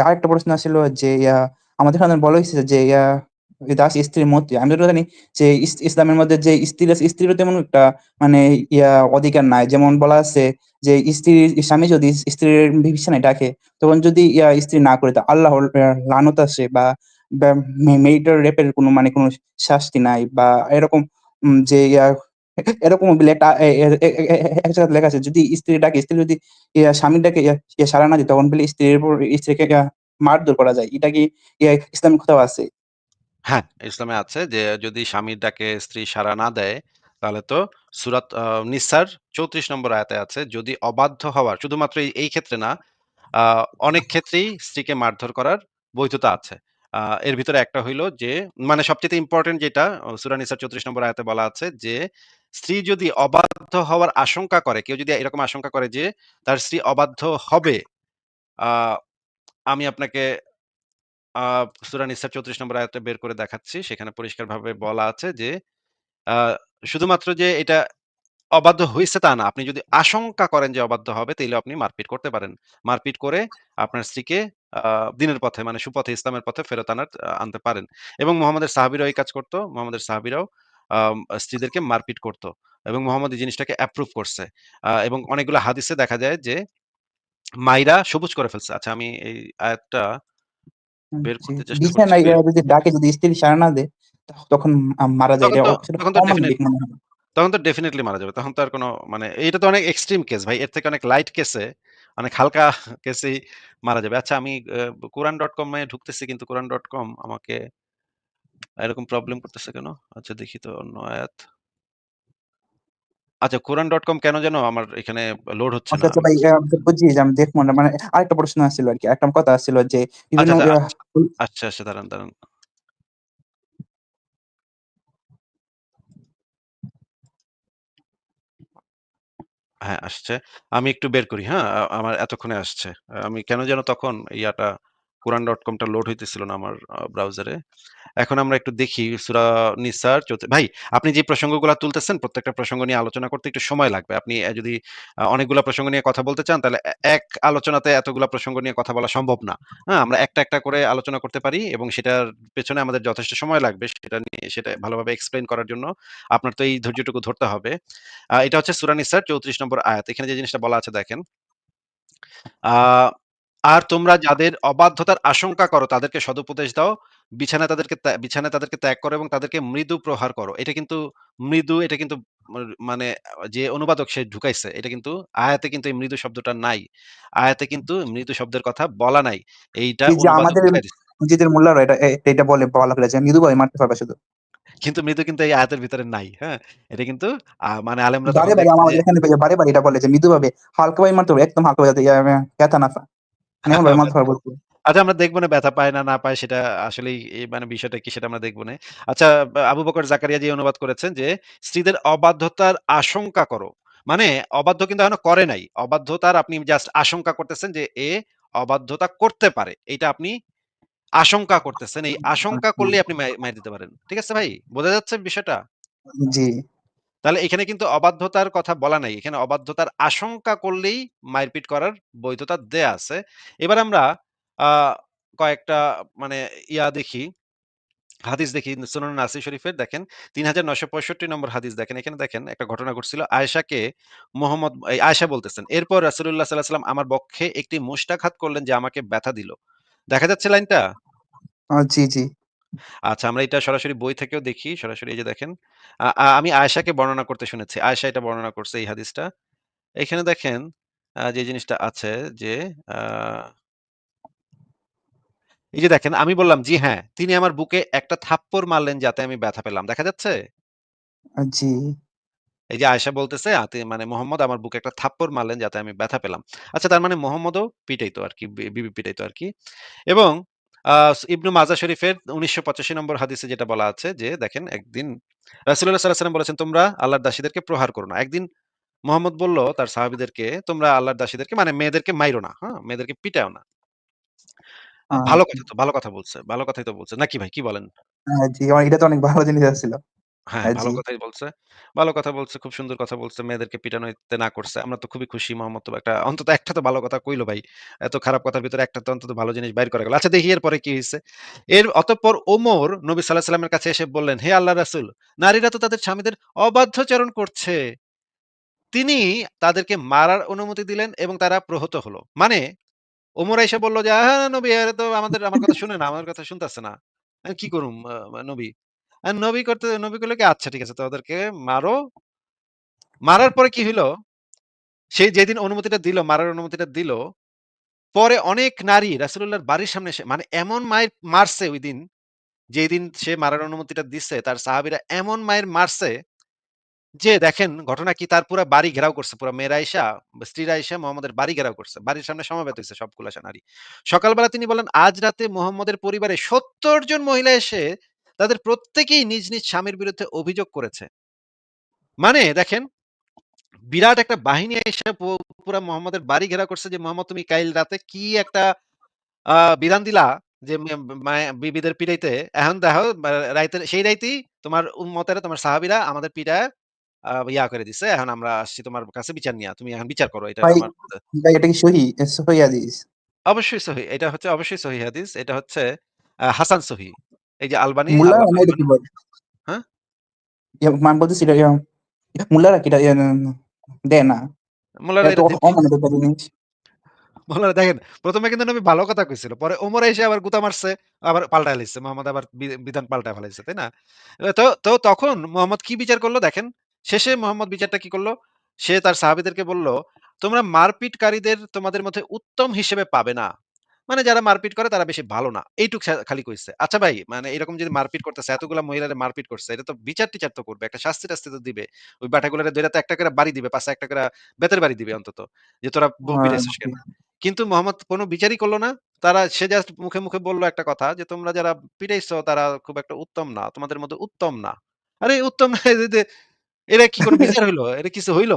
আরেকটা প্রশ্ন ছিল যে, ইয়া, আমাদের এখানে বলা হয়েছে যে, ইয়া দাস স্ত্রীর মতে, আমি যতটুকু জানি যে ইসলামের মধ্যে যে স্ত্রী আছে তেমন একটা মানে ইয়া, অধিকার নাই। যেমন বলা আছে যে, স্ত্রী, স্বামী যদি স্ত্রীর বিছানায় ডাকে, তখন যদি, ইয়া, স্ত্রী না করে, তো আল্লাহর লানত আসে বা বা, মে মেরিটাল রেপ কোনো মানে কোনো শাস্তি নাই বা এরকম যে, ইয়া এরকম একটা এ এ এ এ এক জায়গায় লেখা আছে যদি স্ত্রী ডাকে স্ত্রী যদি স্বামীর ডাকে ইয়া না দিত তখন বলে স্ত্রীর উপর স্ত্রীকে মারধর করা যায়। এটা কি ইসলামিক কোথাও আছে? হ্যাঁ, ইসলামে আছে যে যদি স্বামীর ডাকে স্ত্রী সাড়া না দেয়, তাহলে তো সূরাত নিসার ৩৪ নম্বর আয়াতে আছে যদি অবাধ্য হওয়ার শুধুমাত্র এই, ক্ষেত্রে না, অনেক ক্ষেত্রেই স্ত্রীকে মারধর করার বৈধতা আছে। এর ভিতরে একটা হইল যে মানে সবচাইতে ইম্পোর্টেন্ট যেটা অ সূরা নিসার ৩৪ নম্বর আয়াতে বলা আছে যে স্ত্রী যদি অবাধ্য হওয়ার আশঙ্কা করে, কেউ যদি এরকম আশঙ্কা করে যে তার স্ত্রী অবাধ্য হবে, আমি আপনাকে সূরা নিসার ৩৪ নম্বর আয়াতটা বের করে দেখাচ্ছি। সেখানে পরিষ্কারভাবে বলা আছে যে শুধুমাত্র যে এটা অবাধ্য হয়েছে তা না। আপনি যদি আশঙ্কা করেন যে অবাধ্য হবে তাহলে আপনি মারপিট করতে পারেন। মারপিট করে আপনার স্ত্রীকে দিনের পথে মানে সুপথে ইসলামের পথে ফেরত আনার আনতে পারেন। এবং মুহাম্মদের সাহাবীরাও এই কাজ করতো মুহাম্মদের সাহাবীরাও স্ত্রীদেরকে মারপিট করত। এবং মোহাম্মদ এই জিনিসটাকে অ্যাপ্রুভ করছে। এবং অনেকগুলো হাদিসে দেখা যায় যে মাইরা সবুজ করে ফেলছে। আচ্ছা আমি এই আয়াতটা বের করতে চেষ্টা করছি যদি ডাকে যদি স্ত্রী সাড়া না দেয় তখন মারা যায়। তখন তো তখন তো ডেফিনিটলি মারা যাবে। তখন তো আর কোনো মানে এটা তো অনেক এক্সট্রিম কেস ভাই। এর থেকে অনেক লাইট কেসে অনেক হালকা কেসেই মারা যাবে। আচ্ছা আমি আ Quran.com এ ঢুকতেছি কিন্তু কোরআন ডট কম আমাকে এরকম প্রবলেম করতেছে কেন? আচ্ছা দেখি তো অন্য আয়াত। আচ্ছা কোরআন ডট কম কেন যেন আমার এখানে লোড হচ্ছে আচ্ছা, না। আচ্ছা ভাই একটু ইয়া বুঝছি যে আমি দেখব না। মানে আরেকটা প্রশ্ন আসছিল আরকি। একটা কথা আসছিল যে আচ্ছা, আচ্ছা, আচ্ছা, আচ্ছা, আচ্ছা দাঁড়ান, দাঁড়ান। হ্যাঁ, আসছে। আমি একটু বের করি, হ্যাঁ? আমার এতক্ষণে আসছে। আমি কেন যেন তখন ইয়াটা Quran.com টা লোড হইতেছিল না আমার ব্রাউজারে। এখন আমরা একটু দেখি সুরা নিসার ভাই আপনি যে প্রসঙ্গগুলা তুলতেছেন প্রত্যেকটা প্রসঙ্গ নিয়ে আলোচনা করতে একটু সময় লাগবে। আপনি যদি অনেকগুলা প্রসঙ্গ নিয়ে কথা বলতে চান তাহলে এক আলোচনাতে এতগুলা প্রসঙ্গ নিয়ে কথা বলা সম্ভব না। হ্যাঁ? আমরা একটা, একটা করে আলোচনা করতে পারি এবং সেটার পেছনে আমাদের যথেষ্ট সময় লাগবে সেটা নিয়ে সেটা ভালোভাবে এক্সপ্লেন করার জন্য আপনার তো এই ধৈর্যটুকু ধরতে হবে। এটা হচ্ছে সূরা নিসার ৩৪ নম্বর আয়াত। এখানে যে জিনিসটা বলা আছে দেখেন। আ আর তোমরা যাদের অবাধ্যতার আশঙ্কা করো তাদেরকে সদুপদেশ দাও। বিছানায় তাদেরকে ত্যা বিছানায় তাদেরকে ত্যাগ করো এবং তাদেরকে মৃদু প্রহার করো। এটা কিন্তু মৃদু এটা কিন্তু মানে যে অনুবাদক সে ঢুকাইছে এটা কিন্তু আয়াতে কিন্তু এই মৃদু শব্দটা নাই। আয়াতে কিন্তু মৃদু শব্দের কথা বলা নাই। এইটা এই যে অনুবাদক আমাদের ঢুকাই দিছে। মসজিদের মোল্লারা এটা এ এটা বলে বলা করে যে মৃদুভাবে মারতে পারবে শুধু। কিন্তু মৃদু কিন্তু এই আয়াতের ভিতরে নাই। হ্যাঁ? এটা কিন্তু মানে আলেমরা বারে, তখন বারে দেখছে যে আমাদের এখানে বারে, বারে এটা বলে যে মৃদুভাবে হালকাভাবে মারতে হবে। একদম হালকা যাতে ইয়া ব্যথা না পায়। হবে আচ্ছা আমরা দেখব না ব্যথা পায় না, না পায় সেটা আসলেই এ মানে বিষয়টা কি সেটা আমরা দেখব না। আচ্ছা আবু বকর জাকারিয়া যে অনুবাদ করেছেন যে, "স্ত্রীদের অবাধ্যতার আশঙ্কা করো।" মানে অবাধ্য কিন্তু এখনও করে নাই। অবাধ্যতার আপনি জাস্ট আশঙ্কা করতেছেন যে এ অবাধ্যতা করতে পারে। এইটা আপনি আশঙ্কা করতেছেন। এই আশঙ্কা করলেই আপনি মাই মাইর দিতে পারেন। ঠিক আছে ভাই? বোঝা যাচ্ছে বিষয়টা? জি। তাহলে এখানে কিন্তু অবাধ্যতার কথা বলা নাই। এখানে অবাধ্যতার আশঙ্কা করলেই মারপিট করার বৈধতা দেয়া আছে। এবার আমরা কয়েকটা মানে ইয়া দেখি, হাদিস দেখি সুনান নাসাই শরীফের দেখেন ৩৯৬৫ নম্বর হাদিস দেখেন। এখানে দেখেন একটা ঘটনা ঘটছিল। আয়েশাকে মোহাম্মদ আয়েশা বলতেছেন, "এরপর রাসূলুল্লাহ সাল্লাল্লাহু আলাইহি ওয়াসাল্লাম আমার বক্ষে একটি মুষ্টাঘাত করলেন যে আমাকে ব্যথা দিল।" দেখা যাচ্ছে লাইনটা? জি, জি। আচ্ছা আমরা এটা সরাসরি বই থেকেও দেখি। সরাসরি এই যে দেখেন। আ আ আমি আয়েশাকে বর্ণনা করতে শুনেছি। আয়েশা এটা বর্ণনা করছে এই হাদিসটা। এখানে দেখেন যে জিনিসটা আছে যে এই যে দেখেন আমি বললাম, "জি হ্যাঁ, তিনি আমার বুকে একটা থাপ্পড় মারলেন যাতে আমি ব্যথা পেলাম।" দেখা যাচ্ছে? জি। এই যে আয়েশা বলতেছে আতি মানে মোহাম্মদ আমার বুকে একটা থাপ্পড় মারলেন যাতে আমি ব্যথা পেলাম। আচ্ছা তার মানে মোহাম্মদও পিটাইতো আরকি, বি বিবি পিটাইতো আর কি এবং ইবনু মাজা শরীফের ১৯৮৫ নম্বর হাদিসে যেটা বলা আছে যে দেখেন একদিন রাসুল্লাহ সাল্লাহ সাল্লাম বলেছেন, "তোমরা আল্লাহর দাসীদেরকে প্রহার করো না।" একদিন মোহাম্মদ বলল তার সাহাবিদেরকে "তোমরা আল্লাহর দাসীদেরকে মানে মেয়েদেরকে মাইরো না, হ্যাঁ? মেয়েদেরকে পিটাও না।" ভালো কথা তো, ভালো কথা বলছে। ভালো কথাই তো বলছে। নাকি ভাই কি বলেন? হ্যাঁ, জি। এটা তো অনেক ভালো জিনিস ছিল। হ্যাঁ, হ্যাঁ, ভালো জি। কথাই বলছে। ভালো কথা বলছে, খুব সুন্দর কথা বলছে। মেয়েদেরকে পিটানোতে না করছে। আমরা তো খুবই খুশি মোহাম্মদ তো একটা অন্তত একটা তো ভালো কথা কইল ভাই। এত খারাপ কথার ভিতরে একটা তো অন্তত ভালো জিনিস বাইর করা গেল। আচ্ছা দেখি এরপরে কি হইছে? এর অতঃপর ওমর নবী সাল্লাল্লাহু ওয়াসাল্লামের কাছে এসে বললেন, "হে আল্লাহর রাসূল, নারীরা তো তাদের স্বামীদের অবাধ্যচারণ করছে।" তিনি তাদেরকে মারার অনুমতি দিলেন এবং তারা প্রহত হলো। মানে ওমর এসে বলল যে, "হ্যাঁ, নবী এরা তো আমাদের আমার কথা শুনে না, আমার কথা শুনতেছে না। আমি কি করুম আ নবী?" আ নবী করতে নবী কইল কি, "আচ্ছা ঠিক আছে, তো ওদেরকে মারো।" মারার পরে কি হইল? সে যেদিন অনুমতিটা দিল, মারার অনুমতিটা দিল, পরে অনেক নারী রাসূলুল্লাহর বাড়ির সামনে এসে মানে এমন মাইর মারছে ঐদিন, যেদিন সে মারার অনুমতিটা দিছে, তার সাহাবীরা এমন মাইর মারছে যে দেখেন ঘটনা কি তার পুরা বাড়ি ঘেরাও করছে। পুরা মেয়েরা আইসা, স্ত্রীরা আইসা মোহাম্মদের বাড়ি ঘেরাও করছে। বাড়ির সামনে সমবেত হইছে সবগুলা নারী। সকালবেলা তিনি বলেন "আজ রাতে মোহাম্মদের পরিবারে ৭০ জন মহিলা এসে তাদের প্রত্যেকেই নিজ, নিজ স্বামীর বিরুদ্ধে অভিযোগ করেছে।" মানে দেখেন বিরাট একটা বাহিনী এসে পুরা মোহাম্মদের বাড়ি ঘেরাও করছে যে, "মোহাম্মদ তুমি কাইল রাতে কি একটা বিধান দিলা যে বিবিদের পিটাইতে। এখন দেখো বা রাইতের সেই রাইতেই তোমার উম্মতেরা তোমার সাহাবিরা আমাদের পিটায় আ ইয়া করে দিছে। এখন আমরা আসছি তোমার কাছে বিচার নিয়া। তুমি এখন বিচার করো। এটা তোমার" এটা কি সহি? সহি হাদিস? অবশ্যই সহি। এটা হচ্ছে অবশ্যই সহি হাদিস। এটা হচ্ছে হাসান সহি। এই যে আলবানী মুল্লারা বলে? হ্যাঁ? ইয়া ইয়া মুল্লারা ইয়া দেখেন ১ম এ কিন্তু নবী ভালো কথা কইছিল। পরে ওমর আইসা আবার গুতা মারছে, আবার পাল্টায় লাইছে। মোহাম্মদ আবার বিধান পাল্টায় ফেলাইছে। তাই না? তো তো তখন মোহাম্মদ কি বিচার করল দেখেন। শেষে মোহাম্মদ বিচারটা কি করল সে তার সাহাবীদেরকে বলল, "তোমরা মারপিটকারীদের তোমাদের মধ্যে উত্তম হিসেবে পাবে না। মানে যারা মারপিট করে তারা বেশি ভালো না।" এইটুক খালি কইছে। আচ্ছা ভাই মানে এরকম যদি মারপিট করতেছে, এতগুলা মহিলারে মারপিট করছে, এটা তো বিচার-টিচার তো করবে। একটা শাস্তি-টাস্তি তো দিবে। ওই ব্যাটাগুলারে ধইরা তো একটা করে বাড়ি দিবে, পাছে একটা করে বেতের বাড়ি দিবে অন্তত। যে তোরা বউ হ্যাঁ, পিটাইছিস কেন? কিন্তু মোহাম্মদ কোনো বিচারই করল না। তারা সে জাস্ট মুখে, মুখে বলল একটা কথা যে, "তোমরা যারা পিটাইছো তারা খুব একটা উত্তম না। তোমাদের মধ্যে উত্তম না।" আরে উত্তম না এ এরা কি কোন বিচার হইল এটা কিছু হইল?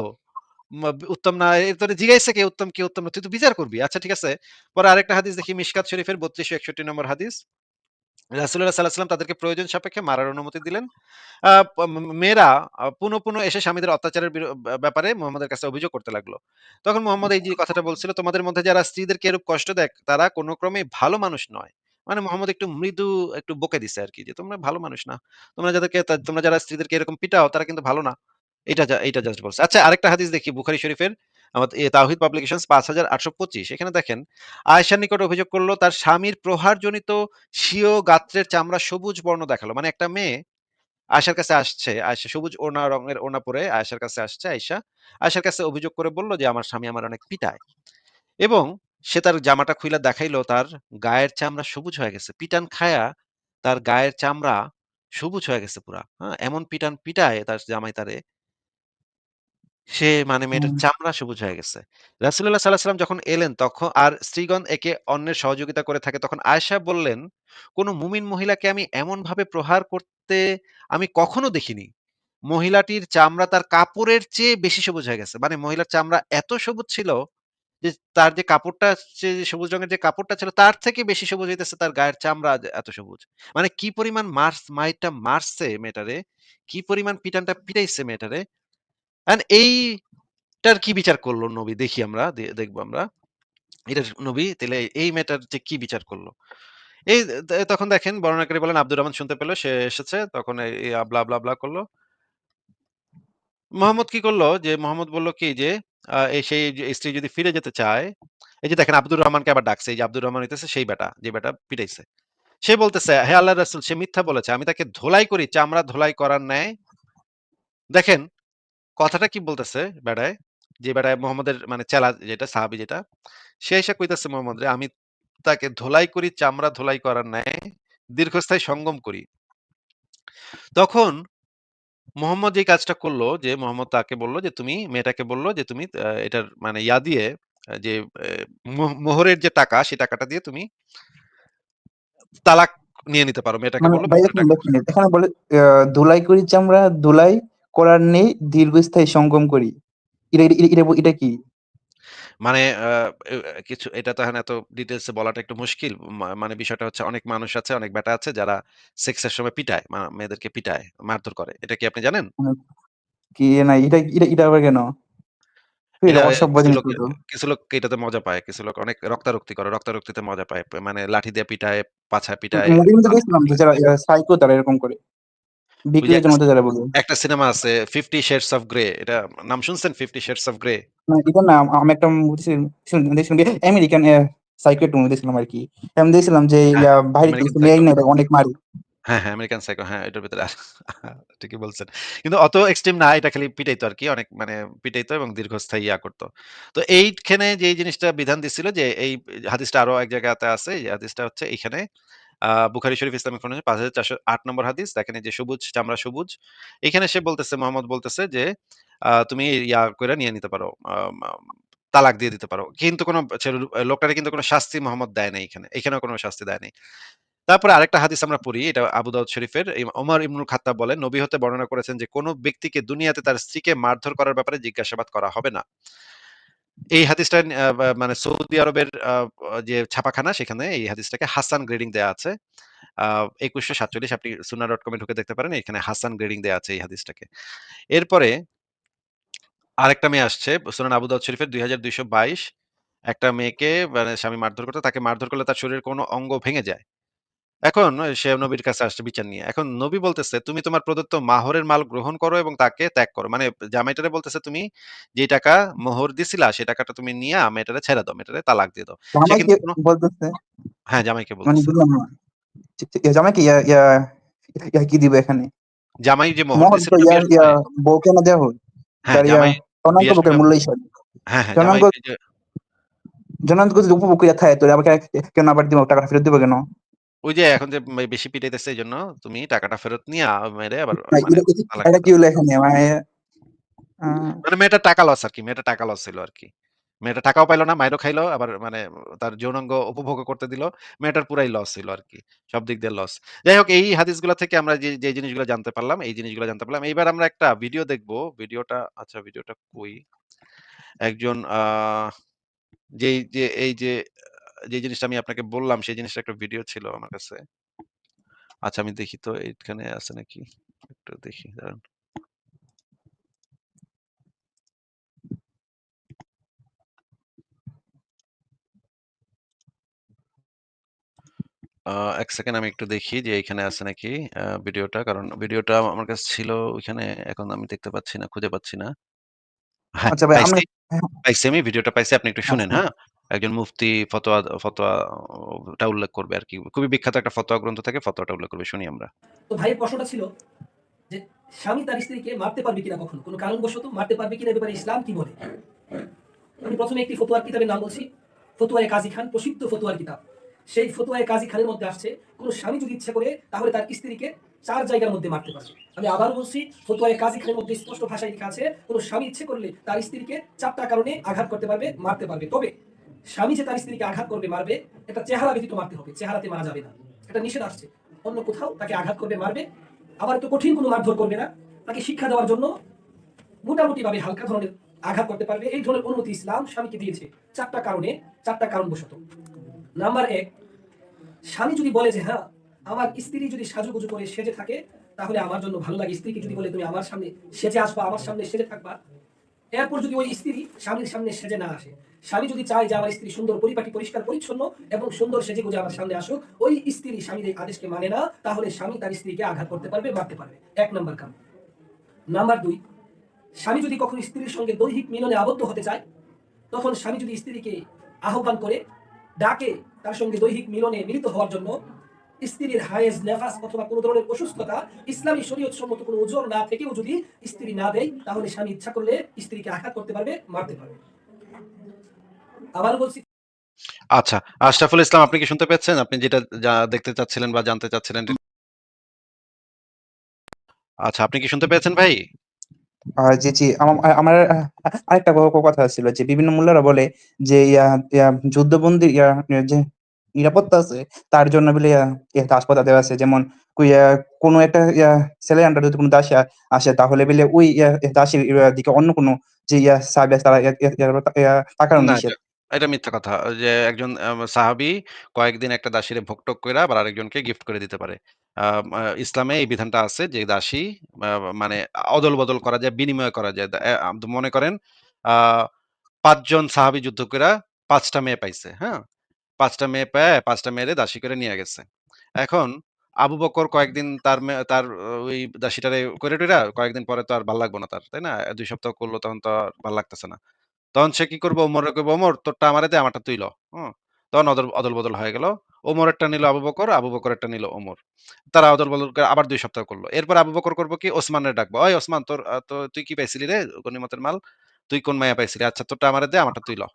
উত্তম না তোরে জিগাইছে কে উত্তম কি উত্তম না? তুই তো বিচার করবি। আচ্ছা ঠিক আছে। পরে আরেকটা হাদিস দেখি মিশকাত শরীফের ৩২৬১ নম্বর হাদিস। সাল্লাল্লাহু তাদেরকে প্রয়োজন সাপেক্ষে মারার অনুমতি দিলেন। মেয়েরা পুনঃ, পুনঃ এসে স্বামীদের অত্যাচারের ব্যাপারে মুহাম্মদের কাছে অভিযোগ করতে লাগল। তখন মোহাম্মদ এই যে কথাটা বলছিল, "তোমাদের মধ্যে যারা স্ত্রীদেরকে এরূপ কষ্ট দেয়, তারা কোনো ক্রমে ভালো মানুষ নয়।" মানে মোহাম্মদ একটু মৃদু একটু বকে দিছে আরকি যে, "তোমরা ভালো মানুষ না। তোমরা যাদেরকে তোমরা যারা স্ত্রীদেরকে এরকম পিটাও, তারা কিন্তু ভালো না।" এইটা যা এইটা জাস্ট বলছে। আচ্ছা আরেকটা হাদিস দেখি বুখারী শরীফের আমা এ তাওহীদ পাবলিকেশনস ৫৮২৫ এখানে দেখেন, আয়েশার নিকট অভিযোগ করল তার স্বামীর প্রহারজনিত স্বীয় গাত্রের চামড়া সবুজ বর্ণ দেখাল। মানে একটা মেয়ে আয়েশার কাছে আসছে। আয়েশা সবুজ ওড়না রঙের ওড়না পরে আয়েশার কাছে আসছে আয়েশা। আয়েশার কাছে অভিযোগ করে বলল যে, "আমার স্বামী আমার অনেক পিটায়।" এবং সে তার জামাটা খুইলা দেখাইলো তার গায়ের চামড়া সবুজ হয়ে গেছে। পিটান খায়া তার গায়ের চামড়া সবুজ হয়ে গেছে পুরা। হ্যাঁ? এমন পিটান পিটায় তার জামাই তারে সে মানে মেয়েটার হুম। চামড়া সবুজ হয়ে গেছে। রাসূলুল্লাহ আলাইহি যখন এলেন তখ আর স্ত্রীগণ একে অন্যের সহযোগিতা করে থাকে তখন আয়েশা বললেন, "কোন মুমিন মহিলাকে আমি এমনভাবে প্রহার করতে আমি কখনো দেখিনি। মহিলাটির চামড়া তার কাপড়ের চেয়ে বেশি সবুজ হয়ে গেছে।" মানে মহিলার চামড়া এত সবুজ ছিল যে তার যে কাপড়টা যে সবুজ রঙের যে কাপড়টা ছিল তার থেকে বেশি সবুজ হইতেছে তার গায়ের চামড়া যে এত সবুজ। মানে কি পরিমাণ মারস মাইরটা মারছে মেয়েটারে, কি পরিমাণ পিটানটা পিটাইছে মেয়েটারে। এইটার কি বিচার করল নবী দেখি আমরা দেখব আমরা। এটার নবী তাইলে এই মেয়েটার যে কি বিচার করল? এই তখন দেখেন বর্ণনাকারী বলেন আব্দুর রহমান শুনতে পেল সে এসেছে তখন এই ব্লা, ব্লা, ব্লা করল। মোহাম্মদ কি করল যে মোহাম্মদ বলল কি যে সেই স্ত্রী যদি ফিরে যেতে চায়, এই যে দেখেন আব্দুর রহমানকে আবার ডাকছে। এই যে আব্দুর রহমান হইতেছে সেই বেটা, যে বেটা পিটাইছে। সে বলতেছে, "হে আল্লাহর রাসূল সে মিথ্যা বলেছে। আমি তাকে ধোলাই করি চামড়া ধোলাই করার ন্যায়।" দেখেন কথাটা কি বলতেছে বেড়ায়? যে বেড়ায় মোহাম্মদের মানে চেলা যেটা সাহাবী যেটা, সে আইসা কইতেছে মোহাম্মদরে, "আমি তাকে ধোলাই করি চামড়া ধোলাই করার ন্যায়, দীর্ঘস্থায়ী সঙ্গম করি।" তখন মোহাম্মদ যেই কাজটা করল যে মোহাম্মদ তাকে বলল যে, "তুমি" মেয়েটাকে বলল যে, "তুমি এটার মানে ইয়া দিয়ে যে মোহরের যে টাকা, সেই টাকাটা দিয়ে তুমি" "তালাক নিয়ে নিতে পারো।" মেয়েটাকে মানে বলল। এখানে বলে ধুলাই করি চামড়া ধুলাই করার নেই দীর্ঘস্থায়ী সঙ্গম করি। এটা এটা কি? মানে কিছু এটা তো এখন এত ডিটেইলস এ বলাটা একটু মুশকিল। মানে বিষয়টা হচ্ছে অনেক মানুষ আছে, অনেক ব্যাটা আছে যারা সেক্স এর সময় পিটায়। মেয়েদেরকে পিটায়, মারধর করে। এটা কি আপনি জানেন? কি না এটা এটা এটা আবার কেন? কিছু লোক এটাতে মজা পায়। কিছু লোক অনেক রক্তারক্তি করে। রক্তারক্তিতে মজা পায়। মানে লাঠি দিয়ে পিটায়, পাছায় পিটায়, সাইকো তারা এরকম করে। একটা সিনেমা আছে 'ফিফটি শেডস অফ গ্রে' এটা নাম শুনছেন 'ফিফটি শেডস অফ গ্রে'? এটা না আমি একটা আমেরিকান অ্যা সাইকো একটা মুভি দেখছিলাম আরকি। আমি দেখছিলাম যে হ্যাঁ, বাহিরে মেয়ে না অনেক মারে। হ্যাঁ, হ্যাঁ, আমেরিকান সাইকো হ্যাঁ, এটার ভেতরে ঠিকই বলছেন। কিন্তু অত এক্সট্রিম না এটা খালি পিটাইতো আরকি। অনেক মানে পিটাইতো এবং দীর্ঘস্থায়ী ইয়া করত। তো এইখানে যে জিনিসটা বিধান দিছিল যে এই হাদিসটা আরও এক জায়গাতে আছে। এই হাদিসটা হচ্ছে এইখানে Bukhari Sharif Islamic foundation ৫৪০৮ number হাদিস। দেখেন যে সবুজ চামড়া সবুজ। এখানে সে বলতেছে মোহাম্মদ বলতেছে যে তুমি ইয়া করে নিয়ে নিতে পারো। তালাক দিয়ে দিতে পারো। কিন্তু কোন লোকটারে কিন্তু কোনো শাস্তি মোহাম্মদ দেয় নাই এখানে। এখানেও কোনো শাস্তি দেয় নাই। তারপরে আরেকটা হাদিস আমরা পড়ি। এটা আবু দাউদ শরীফের ওমর ইমনুল খাত্তাব বলেন, নবী হতে বর্ণনা করেছেন যে কোন ব্যক্তিকে দুনিয়াতে তার স্ত্রীকে মারধর করার ব্যাপারে জিজ্ঞাসাবাদ করা হবে না। এই হাদিসটা মানে সৌদি আরবের যে ছাপাখানা সেখানে এই হাদিসটাকে হাসান গ্রেডিং দেয়া আছে। আ ২১৪৭ আপনি সুন্নাহ.কম এ ঢুকে দেখতে পারেন। এখানে হাসান গ্রেডিং দেয়া আছে এই হাদিসটাকে। এরপরে আরেকটা মেয়ে আসছে, সুনান আবু শরীফের ২২২২ একটা মেয়েকে মানে স্বামী মারধর করতে, তাকে মারধর করলে তার শরীরের কোনো অঙ্গ ভেঙে যায়। এখন সে নবীর কাছে আসছে বিচার নিয়ে। এখন নবী বলতেছে, "তুমি তোমার প্রদত্ত মাহরের মাল গ্রহণ করো এবং তাকে ত্যাগ করো।" মানে জামাইটারে বলতেছে, "তুমি যে টাকা মোহর দিছিলা সে টাকাটা তুমি নিয়া মেয়েটারে ছেড়ে দাও। মেয়েটারে তালাক দিয়ে দাও।" সে জামাইকে কিন্তু কোন বলতেছে হ্যাঁ, জামাইকে মানে বলতেছে। বুঝলাম না। ঠিক, ঠিক জামাইকে ইয়া ইয়া ইয়া কি দিবে এখানে? জামাই যে মোহর মোহর দিছিল তো না ইয়া বিয়ের ইয়া সময় বউকে না দেয়া হয়। হ্যাঁ, ইয়া জামাই স্বর্ণাঙ্গ বিয়ের বুকের সময় মূল্য হিসাবে। হ্যাঁ, হ্যাঁ, জামাই স্বর্ণাঙ্গ এই যে যদি উপভোগ কইরা থাকে তাহলে আবার কে কেন আবার দিব টাকাটা ফেরত দিবে কেন? ওই যে এখন যে বেশি পিটাইতেছে এইজন্য তুমি টাকাটা ফেরত নিয়া মেয়েরে আবার মানে এটা কি কি। হলো এখানে? মানে মানে মেয়েটার টাকা লস আরকি। মেয়েটার টাকা লস ছিল আরকি। মেয়েটা টাকাও পাইল না, মাইরও খাইলো, আবার মানে তার যৌনাঙ্গ উপভোগও করতে দিল। মেয়েটার পুরাই লস ছিল আরকি। সব দিক দিয়ে লস। যাই হোক এই হাদিসগুলা থেকে আমরা যে, যে জিনিসগুলো জানতে পারলাম, এই জিনিসগুলো জানতে পারলাম। এইবার আমরা একটা ভিডিও দেখব। ভিডিওটা আচ্ছা ভিডিওটা কই? একজন যেই যে এই যে যে জিনিসটা আমি আপনাকে বললাম সেই জিনিসটা একটা ভিডিও ছিল আমার কাছে। আচ্ছা আমি দেখি তো এইখানে আছে নাকি? একটু দেখি দাঁড়ান। এক সেকেন্ড আমি একটু দেখি যে এইখানে আছে নাকি ভিডিওটা। কারণ ভিডিওটা আমার কাছে ছিল ওইখানে এখন আমি দেখতে পাচ্ছি না, খুঁজে পাচ্ছি না। হ্যাঁ, আচ্ছা পাইছি, আমি ভিডিওটা পাইছি। আপনি একটু শুনেন, আচ্ছা। হ্যাঁ? একজন মুফতি ফতোয়া ফতোয়া, ওটা উল্লেখ করবে আরকি। খুবই বিখ্যাত একটা ফতোয়া গ্রন্থ থেকে, ফতোয়াটা উল্লেখ করবে। শুনি আমরা। তো ভাইয়ের প্রশ্নটা ছিল যে স্বামী তার স্ত্রীকে মারতে পারবে কিনা কখনো কোনো কারণবশত মারতে পারবে কিনা ব্যাপারে ইসলাম কি বলে আমি প্রথমে একটি ফতুয়ার কিতাবের নাম বলছি, ফতুয়ায় কাজী খান, প্রসিদ্ধ ফতুয়ার কিতাব সেই ফতুয়ায় কাজী খানের মধ্যে আসছে, কোনো স্বামী যদি ইচ্ছে করে তাহলে তার স্ত্রীকে চার জায়গার মধ্যে মারতে পারবে আমি আবার বলছি, ফতুয়ায় কাজী খানের মধ্যে স্পষ্ট ভাষায় লেখা আছে, কোনো স্বামী ইচ্ছে করলে তার স্ত্রীকে চারটা কারণে আঘাত করতে পারবে, মারতে পারবে তবে স্বামী যে তার স্ত্রীকে আঘাত করবে, মারবে, এটা চেহারা ব্যতীত মারতে হবে, চেহারাতে মারা যাবে না। এটা নিষেধ আসছে অন্য কোথাও তাকে আঘাত করবে, মারবে। আবার তো কঠিন কোনো মারধর করবে না। তাকে শিক্ষা দেওয়ার জন্য মোটামুটি ভাবে হালকা ধরনের আঘাত করতে পারবে। এই ধরনের অনুমতি ইসলাম স্বামীকে দিয়েছে চারটা কারণে, চারটা কারণবশত। নাম্বার এক, স্বামী যদি বলে যে হ্যাঁ আমার স্ত্রী যদি সাজুগুজু করে সেজে থাকে, তাহলে আমার জন্য ভালো লাগে। স্ত্রীকে যদি বলে, তুমি আমার সামনে সেজে আসবা, আমার সামনে সেজে থাকবা এরপর যদি ওই স্ত্রী স্বামীর সামনে সেজে না আসে, স্বামী যদি চায় যে আমার স্ত্রী সুন্দর পরিপাটি, পরিষ্কার, পরিচ্ছন্ন এবং সুন্দর সেজে গুজে আমার সামনে আসুক, ওই স্ত্রী স্বামীর আদেশকে মানে না, তাহলে স্বামী তার স্ত্রীকে আঘাত করতে পারবে, মারতে পারবে। এক নম্বর কাম। নাম্বার দুই, স্বামী যদি কখনো স্ত্রীর সঙ্গে দৈহিক মিলনে আবদ্ধ হতে চায়, তখন স্বামী যদি স্ত্রীকে আহ্বান করে, ডাকে তার সঙ্গে দৈহিক মিলনে মিলিত হওয়ার জন্য স্ত্রীর হায়েজ নেফাস অথবা কোনো ধরনের অসুস্থতা ইসলামী শরীয়ত সম্মত কোনো ওজোর না থেকেও যদি স্ত্রী না দেয় তাহলে স্বামী ইচ্ছা করলে স্ত্রীকে আঘাত করতে পারবে মারতে পারবে আবার বলছি আচ্ছা, আশরাফুল ইসলাম আপনি কি শুনতে পেয়েছেন? আপনি যেটা যা দেখতে চাচ্ছিলেন বা জানতে চাচ্ছিলেন? আচ্ছা, আপনি কি শুনতে পেয়েছেন ভাই? জি, জি। আমার আরেকটা কথা ছিল যে বিভিন্ন মূল্যরা বলে যে যুদ্ধবন্দী ইয়া যে নিরাপত্তা আছে তার জন্য বলে ইয়া দেওয়া আছে। যেমন কোনো একটা ইয়া ছেলের আন্ডারে যদি কোনো দাসী আসে তাহলে বলে ওই দাসীর দিকে অন্য কোনো যে ইয়া সাহাবী তারা তাকানো নিষেধ। এটা মিথ্যা কথা। যে একজন সাহাবী কয়েকদিন একটা দাসীরে ভোগ-টোগ কইরা আবার আরেকজনকে গিফট করে দিতে পারে। ইসলামে এই বিধানটা আছে যে দাসী মানে অদল-বদল করা যায়, বিনিময় করা যায়। মনে করেন আ ৫ জন সাহাবী যুদ্ধ কইরা ৫ টা মেয়ে পাইছে, হ্যাঁ? ৫ টা মেয়ে পেয়ে ৫ টা মেয়েরে দাসী করে নিয়া গেছে। এখন আবু বকর কয়েকদিন তার তার ওই দাসীটারে কইরা-টইরা কয়েকদিন পরে তো আর ভালো লাগবো না তার, তাই না? ২ সপ্তাহ করল তখন তো আর ভালো লাগতেছে না। তখন সে কি করবে? ওমরে কইবে, "ওমর তোরটা আমারে দে, আমারটা তুই ল।" তখন অদল অদল-বদল হয়ে গেল। ওমরেরটা নিল আবু বকর, আবু বকরেরটা নিল ওমর। তারা অদল-বদল করে আবার দুই সপ্তাহ করল এরপর আবু বকর করব কি? ওসমানের ডাকবো। "ওই ওসমান তোর তো তুই কি পাইছিলি রে গনিমতের মাল? তুই কোন মায়া পাইছিলি? আচ্ছা তোরটা আমারে দে, আমারটা তুই ল।"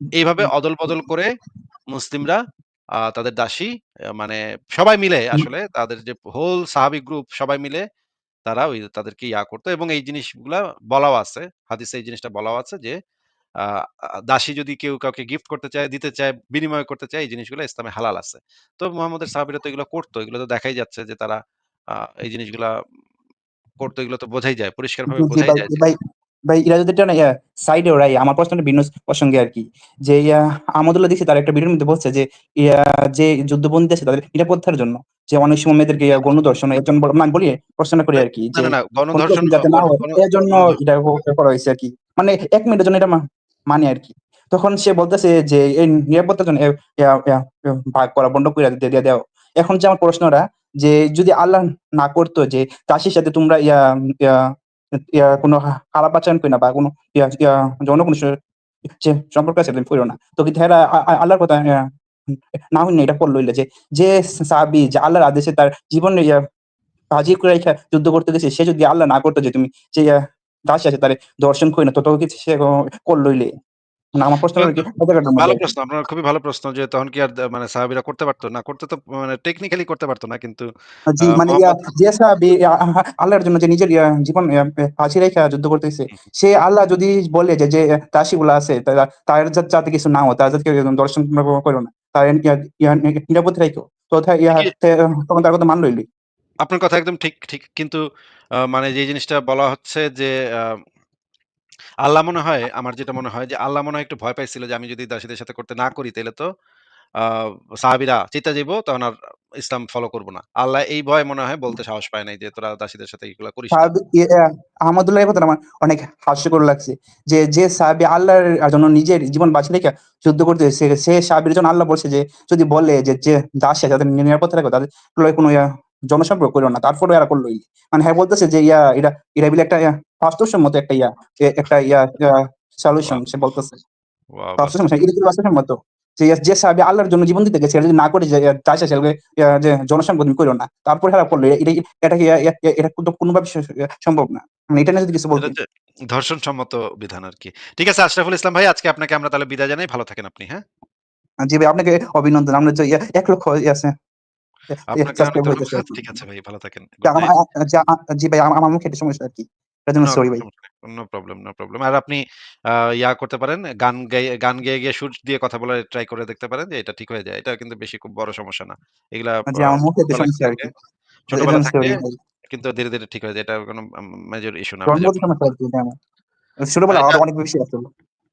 এইভাবে অদল-বদল করে মুসলিমরা তাদের দাসী মানে সবাই মিলে আসলে তাদের যে হোল সাহাবী গ্রুপ সবাই মিলে তারা ওই তাদেরকে ইয়া করত এবং এই জিনিসগুলা বলাও আছে। হাদিসে এই জিনিসটা বলাও আছে যে দাসী যদি কেউ কাউকে গিফট করতে চায়, দিতে চায়, বিনিময় করতে চায় এই জিনিসগুলো ইসলামে হালাল আছে। তো মুহাম্মদের সাহাবিরা তো এগুলো করতো এগুলো তো দেখাই যাচ্ছে যে তারা এই জিনিসগুলা করতো এগুলো তো বোঝাই যায়। পরিষ্কারভাবে জি বোঝাই যায় ভাই, এরা যদি সাইডে ওড়াই আমার প্রশ্নটা ভিন্ন প্রসঙ্গে আরকি। যে ইয়া আহমদুল্লাহ দেখছি তার একটা ভিডিওর মধ্যে বলছে যে যে যুদ্ধবন্দী আছে তাদের নিরাপত্তার জন্য যে অনেক সময় মেয়েদেরকে ইয়া গণধর্ষণ এর জন্য আমি বলি প্রশ্ন করি আর কি যে গণধর্ষণ যাতে না হয় এজন্য গণধর এটা করা হইছে আরকি। মানে এক মিনিটের জন্য এটা মানে আর কি তখন সে বলতেছে যে এই নিরাপত্তার জন্য ভাগ করা বন্ধ কইরা দিয়ে দাও। এখন যে আমার প্রশ্নটা যে যদি আল্লাহ না করতো যে দাসীর সাথে তোমরা ইয়া ইয়া কোনো খারাপ আচরণ না বা কোনো ইয়া ইয়া যৌন কোনো যে সম্পর্ক আছে কইরো না। তো কি আ আল্লাহর কথা না হইনি এটা করল যে যে সাবি যে আল্লাহর আদেশে তার জীবনে ইয়া হাজির করে যুদ্ধ করতে গেছে, সে যদি আল্লাহ না করতো যে তুমি যে দাসী আছে তারে দর্শন করি না, তো তোকে সে করল মানে আমার প্রশ্ন কি এই জায়গাটার মধ্যে ভালো প্রশ্ন। আপনার খুবই ভালো প্রশ্ন যে তখন কি আর মানে সাহাবীরা করতে পারত? না করতে তো মানে টেকনিক্যালি করতে পারত না। কিন্তু জি মানে যে সাহাবী আল্লাহর জন্য যে নিজের জীবন যুদ্ধ করতেছে। সে আল্লাহ যদি বলে যে, যে আছে তার যাতে কিছু না হয়, তারা যাতে দর্শন করো না। তার ইয়া নিরাপত্তা তো ইয়া তখন তার কথা মানল হইলে। আপনার কথা একদম ঠিক, ঠিক। কিন্তু মানে যে জিনিসটা বলা হচ্ছে যে আল্লাহ মনে হয় আমার যেটা মনে হয় যে আল্লাহ মনে হয় একটু ভয় পাইছিল যে আমি যদি দাসীদের সাথে করতে না করি তাহলে তো আ সাহাবীরা চিতা যাইব তখন আর ইসলাম ফলো করব না। আল্লাহ এই ভয় মনে হয় বলতে সাহস পায় নাই যে তোরা দাসীদের সাথে এগুলা করিস। আহমদুল্লাহ কথাটা আমার অনেক হাস্যকর লাগছে। যে, যে সাহাবী আল্লাহর জন্য নিজের জীবন বাজি রেখা যুদ্ধ করতে সে, সাহাবীর জন্য আল্লাহ বলছে যে যদি বলে যে, যে দাসী তাদের নিরাপত্তা রাখো তাদের কোনো জনসম্পর্ক কইরো না। তারপরে এরা করল। মানে হ্যাঁ বলতেছে যে ইয়া এটা এটা বলে একটা বাস্তবসম্মত একটা ইয়া একটা ইয়া সলিউশন সে বলতেছে। বাস্তবসম্মত বাস্তব এটা কি বাস্তবসম্মত? যে যে সাহাবী আল্লাহর জন্য জীবন দিতে গেছে যদি না করে আছে ইয়া যে জনসম্পর্ক তুমি কইরো না। তারপরে হেরা করল এটা এটা কি এটা কোনভাবে সম্ভব না। মানে এটা নিয়ে যদি কিছু এটা বলতেন। হচ্ছে ধর্ষণসম্মত বিধান আরকি। ঠিক আছে আশরাফুল ইসলাম ভাই আজকে আপনাকে আমরা তাহলে বিদায় জানাই। ভালো থাকেন আপনি, হ্যাঁ? জি ভাই আপনাকে অভিনন্দন। আমরা যে ইয়া ১ লক্ষ আছে আপনাকে অনেক ধন্যবাদ। ঠিক আছে ভাই ভালো থাকেন। জি গুড নাইট। জি ভাই আমার মুখে একটা সমস্যা আরকি। এটার সরি ভাই। No problem, no problem. আর আপনি ইয়া করতে পারেন গান গেয়ে গান গেয়ে, গেয়ে সুর দিয়ে কথা বলার ট্রাই করে দেখতে পারেন যে এটা ঠিক হয়ে যায়। এটা কিন্তু বেশি খুব বড় সমস্যা না। এগুলা ছোটবেলা। কিন্তু ধীরে, ধীরে ঠিক হয়ে যায়। এটা কোনো মেজর ইস্যু না। অনেক বেশি।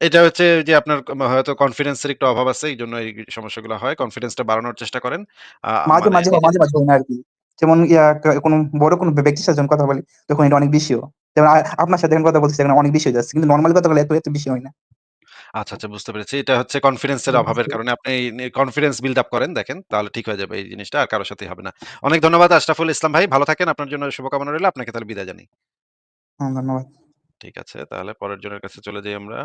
এটা হচ্ছে যে আপনার হয়তো কনফিডেন্সের একটু অভাব আছে। এই জন্য এই সমস্যাগুলো হয়। কনফিডেন্সটা বাড়ানোর চেষ্টা করেন। মাঝে, মানে মাঝে যে মাঝে, মাঝে হয় না আরকি। যেমন ইয়া কোনো বড় কোনো ব্যক্তির সাথে যখন কথা বলি তখন এটা অনেক বেশি। যেমন আপনার সাথে কথা বলতেছি এখন অনেক বেশি হয়ে যাচ্ছে। কিন্তু নরমালি কথা বললে এত, এত বেশি হয় না। আচ্ছা, আচ্ছা বুঝতে পেরেছি। এটা হচ্ছে কনফিডেন্সের অভাবের কারণে আপনি কনফিডেন্স বিল্ড আপ করেন দেখেন তাহলে ঠিক হয়ে যাবে এই জিনিসটা আর কারও সাথে হবে না। অনেক ধন্যবাদ আশরাফুল ইসলাম ভাই। ভালো থাকেন। আপনার জন্য শুভকামনা রইল। আপনাকে তাহলে বিদায় জানাই। ধন্যবাদ। ঠিক আছে। তাহলে পরের জনের কাছে চলে যাই আমরা।